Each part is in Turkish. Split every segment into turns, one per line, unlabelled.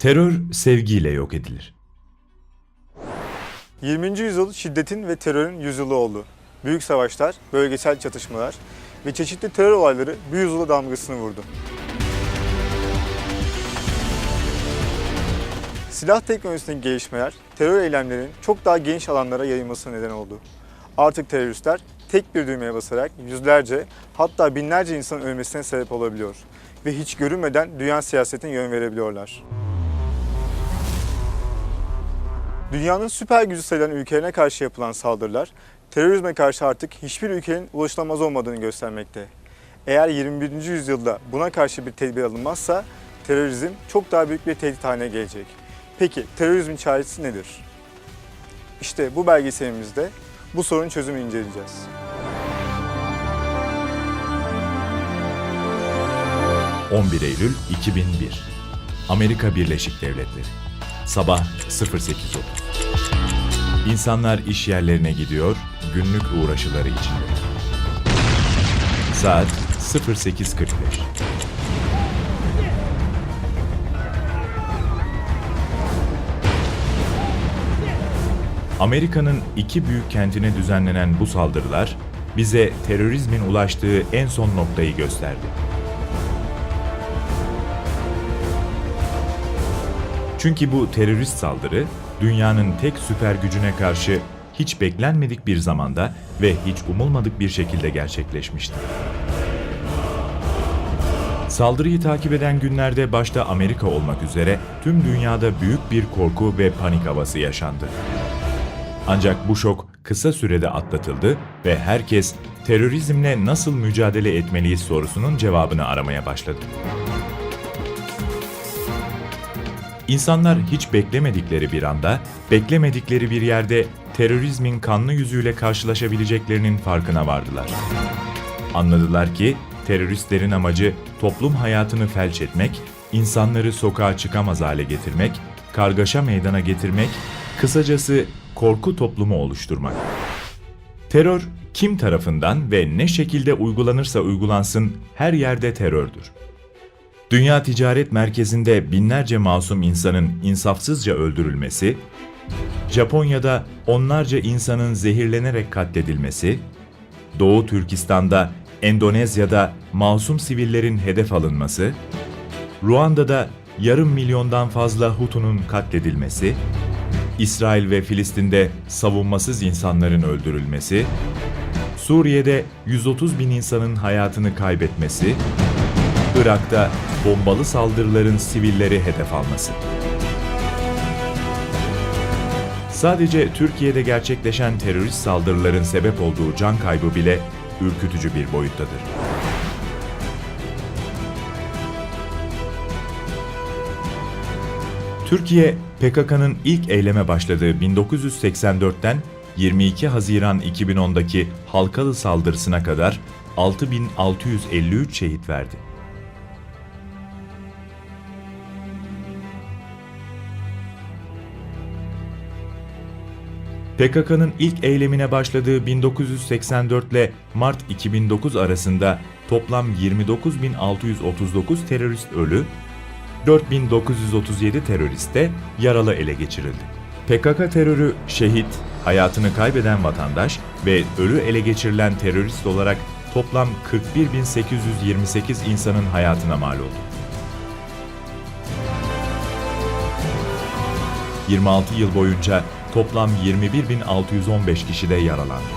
Terör sevgiyle yok edilir.
20. yüzyıl şiddetin ve terörün yüzyılı oldu. Büyük savaşlar, bölgesel çatışmalar ve çeşitli terör olayları bu yüzyıla damgasını vurdu. Silah teknolojisindeki gelişmeler terör eylemlerinin çok daha geniş alanlara yayılmasına neden oldu. Artık teröristler tek bir düğmeye basarak yüzlerce hatta binlerce insanın ölmesine sebep olabiliyor ve hiç görünmeden dünya siyasetine yön verebiliyorlar. Dünyanın süper gücü sayılan ülkelerine karşı yapılan saldırılar, terörizme karşı artık hiçbir ülkenin ulaşılamaz olmadığını göstermekte. Eğer 21. yüzyılda buna karşı bir tedbir alınmazsa terörizm çok daha büyük bir tehdit haline gelecek. Peki terörizmin çaresi nedir? İşte bu belgeselimizde bu sorunun çözümünü inceleyeceğiz.
– 11 Eylül 2001 Amerika Birleşik Devletleri Sabah 08.30 İnsanlar iş yerlerine gidiyor, günlük uğraşıları içinde. Saat 08.45 Amerika'nın iki büyük kentine düzenlenen bu saldırılar bize terörizmin ulaştığı en son noktayı gösterdi. Çünkü bu terörist saldırı dünyanın tek süper gücüne karşı hiç beklenmedik bir zamanda ve hiç umulmadık bir şekilde gerçekleşmişti. Saldırıyı takip eden günlerde başta Amerika olmak üzere tüm dünyada büyük bir korku ve panik havası yaşandı. Ancak bu şok kısa sürede atlatıldı ve herkes terörizmle nasıl mücadele etmeliyiz sorusunun cevabını aramaya başladı. İnsanlar hiç beklemedikleri bir anda, beklemedikleri bir yerde terörizmin kanlı yüzüyle karşılaşabileceklerinin farkına vardılar. Anladılar ki teröristlerin amacı toplum hayatını felç etmek, insanları sokağa çıkamaz hale getirmek, kargaşa meydana getirmek, kısacası korku toplumu oluşturmak. Terör kim tarafından ve ne şekilde uygulanırsa uygulansın her yerde terördür. Dünya Ticaret Merkezi'nde binlerce masum insanın insafsızca öldürülmesi, Japonya'da onlarca insanın zehirlenerek katledilmesi, Doğu Türkistan'da, Endonezya'da masum sivillerin hedef alınması, Ruanda'da yarım milyondan fazla Hutu'nun katledilmesi, İsrail ve Filistin'de savunmasız insanların öldürülmesi, Suriye'de 130 bin insanın hayatını kaybetmesi, Irak'ta bombalı saldırıların sivilleri hedef alması. Sadece Türkiye'de gerçekleşen terörist saldırıların sebep olduğu can kaybı bile ürkütücü bir boyuttadır. Türkiye, PKK'nın ilk eyleme başladığı 1984'ten 22 Haziran 2010'daki Halkalı saldırısına kadar 6653 şehit verdi. PKK'nın ilk eylemine başladığı 1984 ile Mart 2009 arasında toplam 29.639 terörist ölü, 4937 terörist de yaralı ele geçirildi. PKK terörü şehit, hayatını kaybeden vatandaş ve ölü ele geçirilen terörist olarak toplam 41.828 insanın hayatına mal oldu. 26 yıl boyunca toplam 21.615 kişi de yaralandı.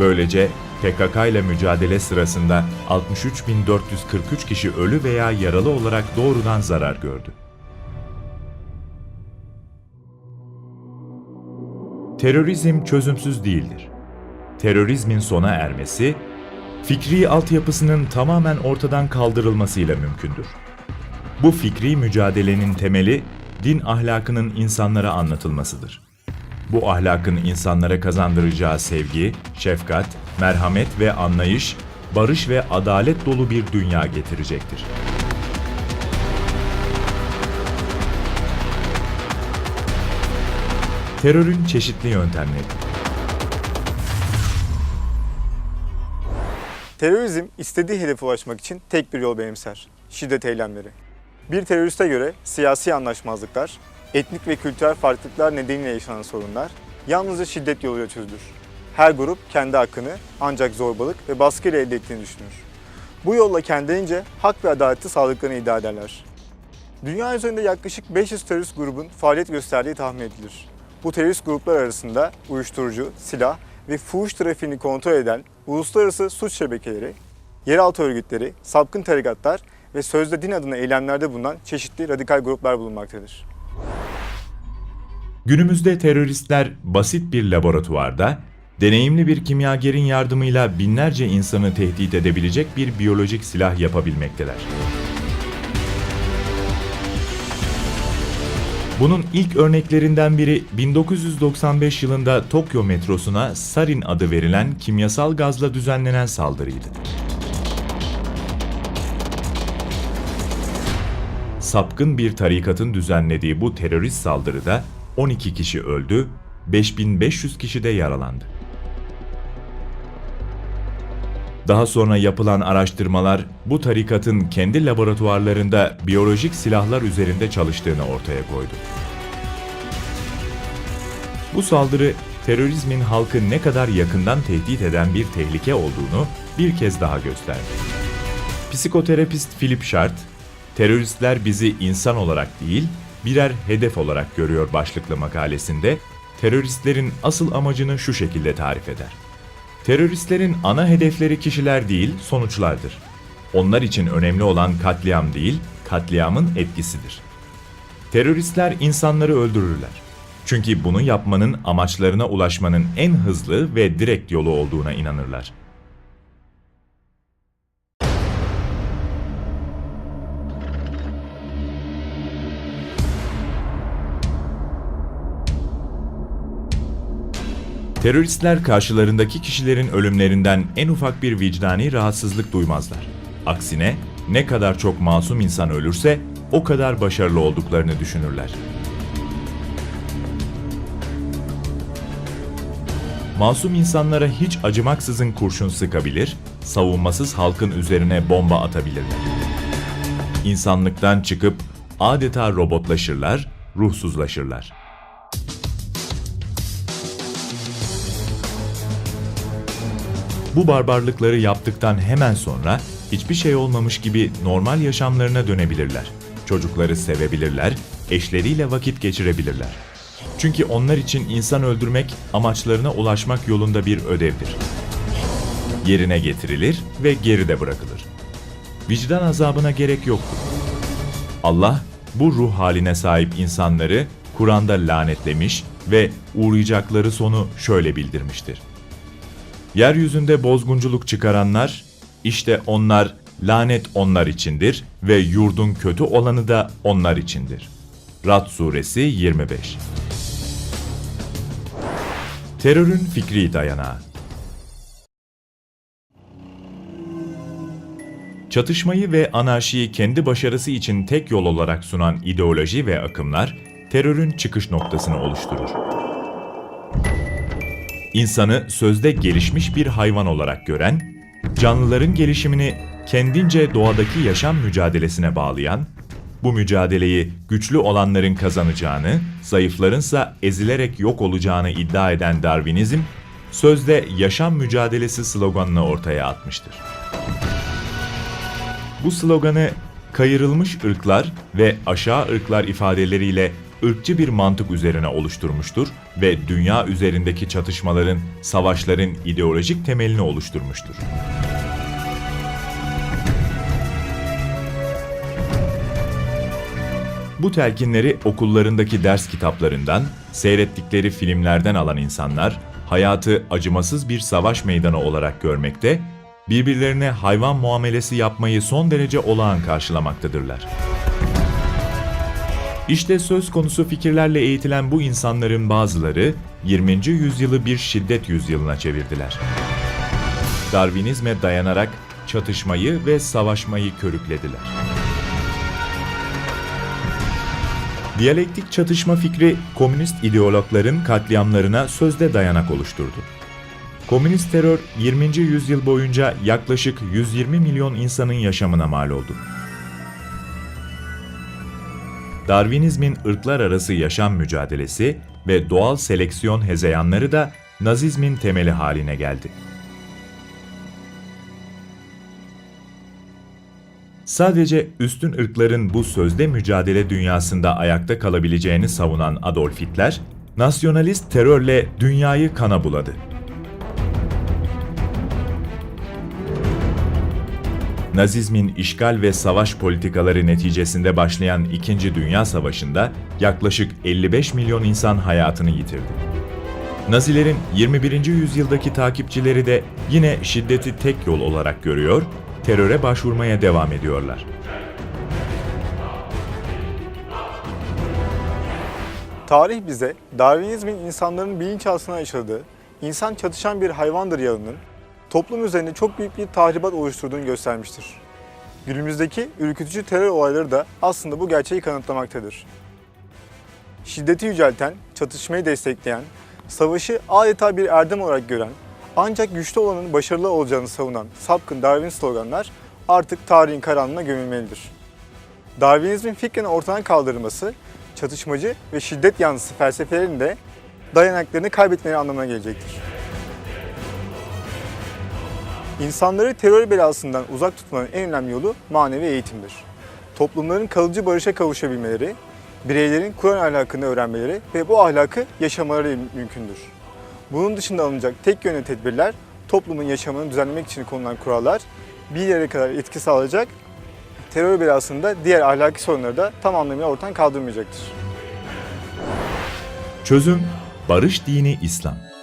Böylece PKK ile mücadele sırasında 63.443 kişi ölü veya yaralı olarak doğrudan zarar gördü. Terörizm çözümsüz değildir. Terörizmin sona ermesi, fikri altyapısının tamamen ortadan kaldırılmasıyla mümkündür. Bu fikri mücadelenin temeli din ahlakının insanlara anlatılmasıdır. Bu ahlakın insanlara kazandıracağı sevgi, şefkat, merhamet ve anlayış, barış ve adalet dolu bir dünya getirecektir. Terörün çeşitli yöntemleri
Terörizm istediği hedefe ulaşmak için tek bir yol benimser. Şiddet eylemleri. Bir teröriste göre siyasi anlaşmazlıklar, etnik ve kültürel farklılıklar nedeniyle yaşanan sorunlar yalnızca şiddet yoluyla çözülür. Her grup kendi hakkını ancak zorbalık ve baskıyla elde ettiğini düşünür. Bu yolla kendilerince hak ve adaleti sağlıklarını iddia ederler. Dünya üzerinde yaklaşık 500 terörist grubun faaliyet gösterdiği tahmin edilir. Bu terörist gruplar arasında uyuşturucu, silah ve fuhuş trafiğini kontrol eden uluslararası suç şebekeleri, yeraltı örgütleri, sapkın tarikatlar ve sözde din adına eylemlerde bulunan çeşitli radikal gruplar bulunmaktadır.
Günümüzde teröristler basit bir laboratuvarda, deneyimli bir kimyagerin yardımıyla binlerce insanı tehdit edebilecek bir biyolojik silah yapabilmekteler. Bunun ilk örneklerinden biri 1995 yılında Tokyo metrosuna sarin adı verilen kimyasal gazla düzenlenen saldırıydı. Sapkın bir tarikatın düzenlediği bu terörist saldırıda 12 kişi öldü, 5500 kişi de yaralandı. Daha sonra yapılan araştırmalar bu tarikatın kendi laboratuvarlarında biyolojik silahlar üzerinde çalıştığını ortaya koydu. Bu saldırı terörizmin halkı ne kadar yakından tehdit eden bir tehlike olduğunu bir kez daha gösterdi. Psikoterapist Philip Shart, teröristler bizi insan olarak değil, birer hedef olarak görüyor başlıklı makalesinde, teröristlerin asıl amacını şu şekilde tarif eder. Teröristlerin ana hedefleri kişiler değil, sonuçlardır. Onlar için önemli olan katliam değil, katliamın etkisidir. Teröristler insanları öldürürler. Çünkü bunu yapmanın amaçlarına ulaşmanın en hızlı ve direkt yolu olduğuna inanırlar. Teröristler karşılarındaki kişilerin ölümlerinden en ufak bir vicdani rahatsızlık duymazlar. Aksine ne kadar çok masum insan ölürse o kadar başarılı olduklarını düşünürler. Masum insanlara hiç acımaksızın kurşun sıkabilir, savunmasız halkın üzerine bomba atabilirler. İnsanlıktan çıkıp adeta robotlaşırlar, ruhsuzlaşırlar. Bu barbarlıkları yaptıktan hemen sonra hiçbir şey olmamış gibi normal yaşamlarına dönebilirler. Çocukları sevebilirler, eşleriyle vakit geçirebilirler. Çünkü onlar için insan öldürmek amaçlarına ulaşmak yolunda bir ödevdir. Yerine getirilir ve geride bırakılır. Vicdan azabına gerek yoktur. Allah bu ruh haline sahip insanları Kur'an'da lanetlemiş ve uğrayacakları sonu şöyle bildirmiştir. Yeryüzünde bozgunculuk çıkaranlar, işte onlar lanet onlar içindir ve yurdun kötü olanı da onlar içindir. Rad Suresi 25 Terörün fikri dayanağı Çatışmayı ve anarşiyi kendi başarısı için tek yol olarak sunan ideoloji ve akımlar, terörün çıkış noktasını oluşturur. İnsanı sözde gelişmiş bir hayvan olarak gören, canlıların gelişimini kendince doğadaki yaşam mücadelesine bağlayan, bu mücadeleyi güçlü olanların kazanacağını, zayıflarınsa ezilerek yok olacağını iddia eden Darwinizm, sözde yaşam mücadelesi sloganını ortaya atmıştır. Bu sloganı kayırılmış ırklar ve aşağı ırklar ifadeleriyle ırkçı bir mantık üzerine oluşturmuştur ve dünya üzerindeki çatışmaların, savaşların ideolojik temelini oluşturmuştur. Bu telkinleri okullarındaki ders kitaplarından, seyrettikleri filmlerden alan insanlar, hayatı acımasız bir savaş meydanı olarak görmekte, birbirlerine hayvan muamelesi yapmayı son derece olağan karşılamaktadırlar. İşte söz konusu fikirlerle eğitilen bu insanların bazıları 20. yüzyılı bir şiddet yüzyılına çevirdiler. Darwinizme dayanarak çatışmayı ve savaşmayı körüklediler. Diyalektik çatışma fikri komünist ideologların katliamlarına sözde dayanak oluşturdu. Komünist terör 20. yüzyıl boyunca yaklaşık 120 milyon insanın yaşamına mal oldu. Darwinizmin ırklar arası yaşam mücadelesi ve doğal seleksiyon hezeyanları da Nazizmin temeli haline geldi. Sadece üstün ırkların bu sözde mücadele dünyasında ayakta kalabileceğini savunan Adolf Hitler, nasyonalist terörle dünyayı kana buladı. Nazizmin işgal ve savaş politikaları neticesinde başlayan İkinci Dünya Savaşı'nda yaklaşık 55 milyon insan hayatını yitirdi. Nazilerin 21. yüzyıldaki takipçileri de yine şiddeti tek yol olarak görüyor, teröre başvurmaya devam ediyorlar.
Tarih bize Darwinizmin insanların bilinçaltına yaşadığı, insan çatışan bir hayvandır yağının toplum üzerinde çok büyük bir tahribat oluşturduğunu göstermiştir. Günümüzdeki ürkütücü terör olayları da aslında bu gerçeği kanıtlamaktadır. Şiddeti yücelten, çatışmayı destekleyen, savaşı adeta bir erdem olarak gören, ancak güçlü olanın başarılı olacağını savunan sapkın Darwin sloganlar artık tarihin karanlığına gömülmelidir. Darwinizmin fikrini ortadan kaldırılması, çatışmacı ve şiddet yanlısı felsefelerin de dayanaklarını kaybetmeleri anlamına gelecektir. İnsanları terör belasından uzak tutmanın en önemli yolu manevi eğitimdir. Toplumların kalıcı barışa kavuşabilmeleri, bireylerin Kur'an ahlakını öğrenmeleri ve bu ahlakı yaşamaları mümkündür. Bunun dışında alınacak tek yönlü tedbirler, toplumun yaşamını düzenlemek için konulan kurallar bir yere kadar etki sağlayacak, terör belasında diğer ahlaki sorunları da tam anlamıyla ortadan kaldırmayacaktır.
Çözüm, barış dini İslam.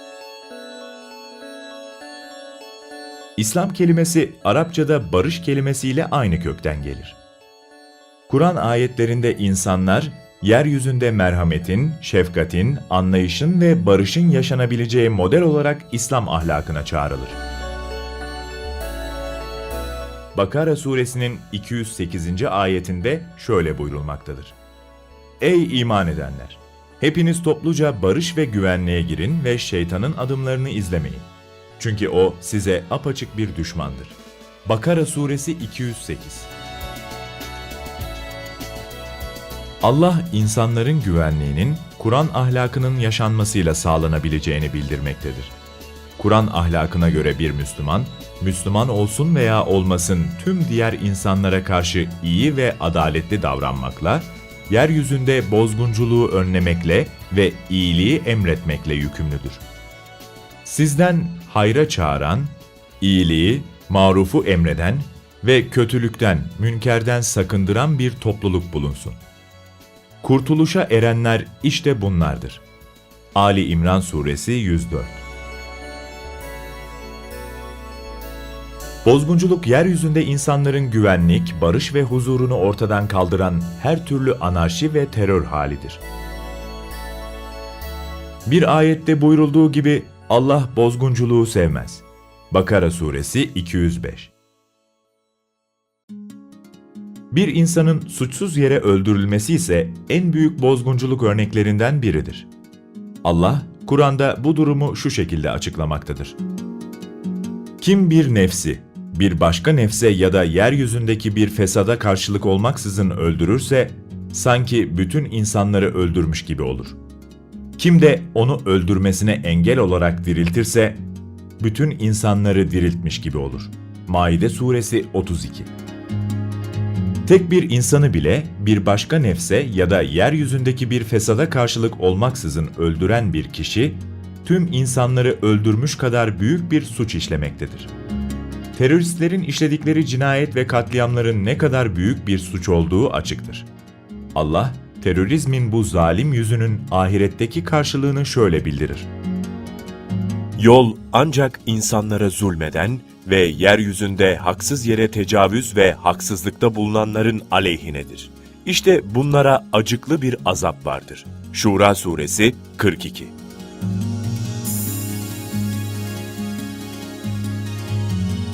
İslam kelimesi Arapçada barış kelimesiyle aynı kökten gelir. Kur'an ayetlerinde insanlar, yeryüzünde merhametin, şefkatin, anlayışın ve barışın yaşanabileceği model olarak İslam ahlakına çağrılır. Bakara suresinin 208. ayetinde şöyle buyurulmaktadır. Ey iman edenler! Hepiniz topluca barış ve güvenliğe girin ve şeytanın adımlarını izlemeyin. Çünkü o size apaçık bir düşmandır. Bakara suresi 208 Allah insanların güvenliğinin Kur'an ahlakının yaşanmasıyla sağlanabileceğini bildirmektedir. Kur'an ahlakına göre bir Müslüman, Müslüman olsun veya olmasın tüm diğer insanlara karşı iyi ve adaletli davranmakla, yeryüzünde bozgunculuğu önlemekle ve iyiliği emretmekle yükümlüdür. Sizden hayra çağıran, iyiliği, marufu emreden ve kötülükten, münkerden sakındıran bir topluluk bulunsun. Kurtuluşa erenler işte bunlardır. Ali İmran Suresi 104 Bozgunculuk yeryüzünde insanların güvenlik, barış ve huzurunu ortadan kaldıran her türlü anarşi ve terör halidir. Bir ayette buyurulduğu gibi Allah bozgunculuğu sevmez. Bakara Suresi 205 Bir insanın suçsuz yere öldürülmesi ise en büyük bozgunculuk örneklerinden biridir. Allah, Kur'an'da bu durumu şu şekilde açıklamaktadır. Kim bir nefsi, bir başka nefse ya da yeryüzündeki bir fesada karşılık olmaksızın öldürürse, sanki bütün insanları öldürmüş gibi olur. Kim de onu öldürmesine engel olarak diriltirse, bütün insanları diriltmiş gibi olur. Maide Suresi 32 Tek bir insanı bile bir başka nefse ya da yeryüzündeki bir fesada karşılık olmaksızın öldüren bir kişi, tüm insanları öldürmüş kadar büyük bir suç işlemektedir. Teröristlerin işledikleri cinayet ve katliamların ne kadar büyük bir suç olduğu açıktır. Allah, terörizmin bu zalim yüzünün ahiretteki karşılığını şöyle bildirir.
Yol ancak insanlara zulmeden ve yeryüzünde haksız yere tecavüz ve haksızlıkta bulunanların aleyhinedir. İşte bunlara acıklı bir azap vardır. Şura Suresi 42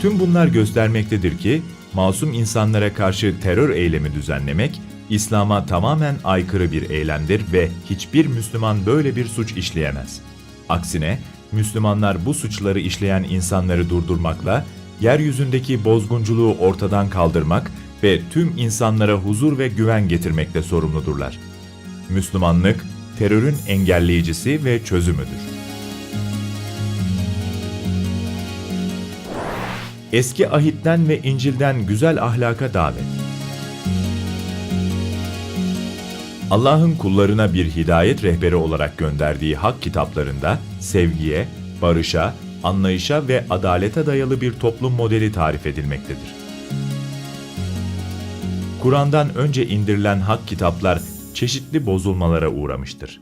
Tüm bunlar göstermektedir ki, masum insanlara karşı terör eylemi düzenlemek, İslam'a tamamen aykırı bir eylemdir ve hiçbir Müslüman böyle bir suç işleyemez. Aksine, Müslümanlar bu suçları işleyen insanları durdurmakla, yeryüzündeki bozgunculuğu ortadan kaldırmak ve tüm insanlara huzur ve güven getirmekle sorumludurlar. Müslümanlık, terörün engelleyicisi ve çözümüdür. Eski ahitten ve İncil'den güzel ahlaka davet. Allah'ın kullarına bir hidayet rehberi olarak gönderdiği hak kitaplarında sevgiye, barışa, anlayışa ve adalete dayalı bir toplum modeli tarif edilmektedir. Kur'an'dan önce indirilen hak kitaplar çeşitli bozulmalara uğramıştır.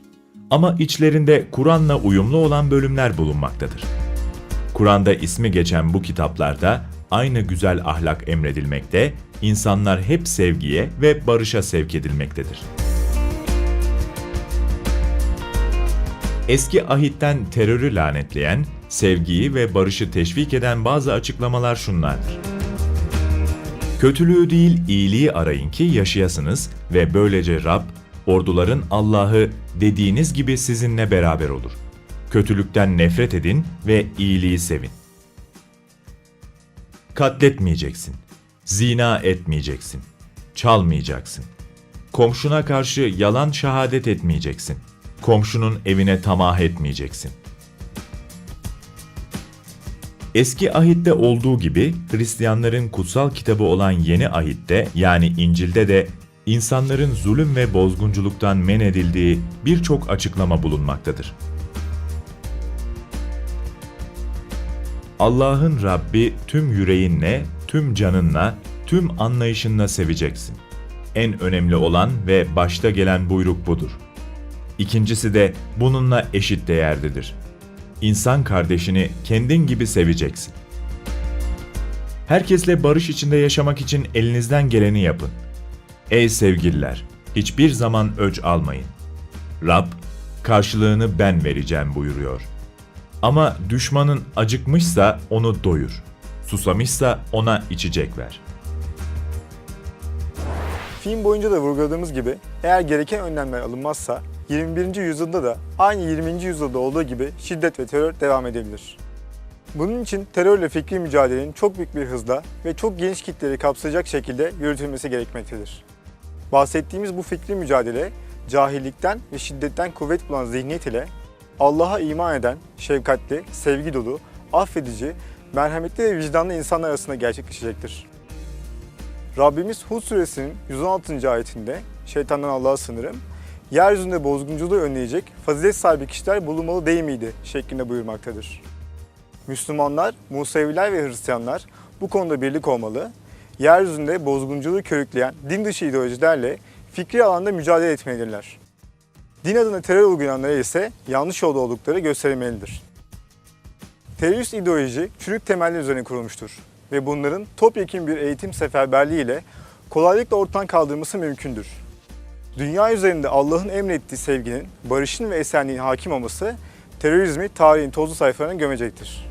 Ama içlerinde Kur'an'la uyumlu olan bölümler bulunmaktadır. Kur'an'da ismi geçen bu kitaplarda aynı güzel ahlak emredilmekte, insanlar hep sevgiye ve barışa sevk edilmektedir. Eski ahitten terörü lanetleyen, sevgiyi ve barışı teşvik eden bazı açıklamalar şunlardır. Kötülüğü değil iyiliği arayın ki yaşayasınız ve böylece Rab, orduların Allah'ı dediğiniz gibi sizinle beraber olur. Kötülükten nefret edin ve iyiliği sevin. Katletmeyeceksin. Zina etmeyeceksin. Çalmayacaksın. Komşuna karşı yalan şehadet etmeyeceksin. Komşunun evine tamah etmeyeceksin. Eski ahitte olduğu gibi Hristiyanların kutsal kitabı olan Yeni Ahit'te yani İncil'de de insanların zulüm ve bozgunculuktan men edildiği birçok açıklama bulunmaktadır. Allah'ın Rabbi tüm yüreğinle, tüm canınla, tüm anlayışınla seveceksin. En önemli olan ve başta gelen buyruk budur. İkincisi de bununla eşit değerlidir. İnsan kardeşini kendin gibi seveceksin. Herkesle barış içinde yaşamak için elinizden geleni yapın. Ey sevgililer, hiçbir zaman öc almayın. Rab, karşılığını ben vereceğim buyuruyor. Ama düşmanın acıkmışsa onu doyur. Susamışsa ona içecek ver.
Film boyunca da vurguladığımız gibi eğer gereken önlemler alınmazsa 21. yüzyılda da aynı 20. yüzyılda olduğu gibi şiddet ve terör devam edebilir. Bunun için terörle fikri mücadelenin çok büyük bir hızla ve çok geniş kitleri kapsayacak şekilde yürütülmesi gerekmektedir. Bahsettiğimiz bu fikri mücadele cahillikten ve şiddetten kuvvet bulan zihniyet ile Allah'a iman eden, şefkatli, sevgi dolu, affedici, merhametli ve vicdanlı insanlar arasında gerçekleşecektir. Rabbimiz Hud suresinin 116. ayetinde şeytandan Allah'a sınırım, yeryüzünde bozgunculuğu önleyecek fazilet sahibi kişiler bulunmalı değil miydi şeklinde buyurmaktadır. Müslümanlar, Museviler ve Hristiyanlar bu konuda birlik olmalı, yeryüzünde bozgunculuğu körükleyen din dışı ideolojilerle fikri alanda mücadele etmelidirler. Din adına terör uygulayanlara ise yanlış yolda oldukları gösterilmelidir. Terörist ideoloji çürük temeller üzerine kurulmuştur ve bunların topyekun bir eğitim seferberliği ile kolaylıkla ortadan kaldırılması mümkündür. Dünya üzerinde Allah'ın emrettiği sevginin, barışın ve esenliğin hakim olması terörizmi tarihin tozlu sayfalarına gömecektir.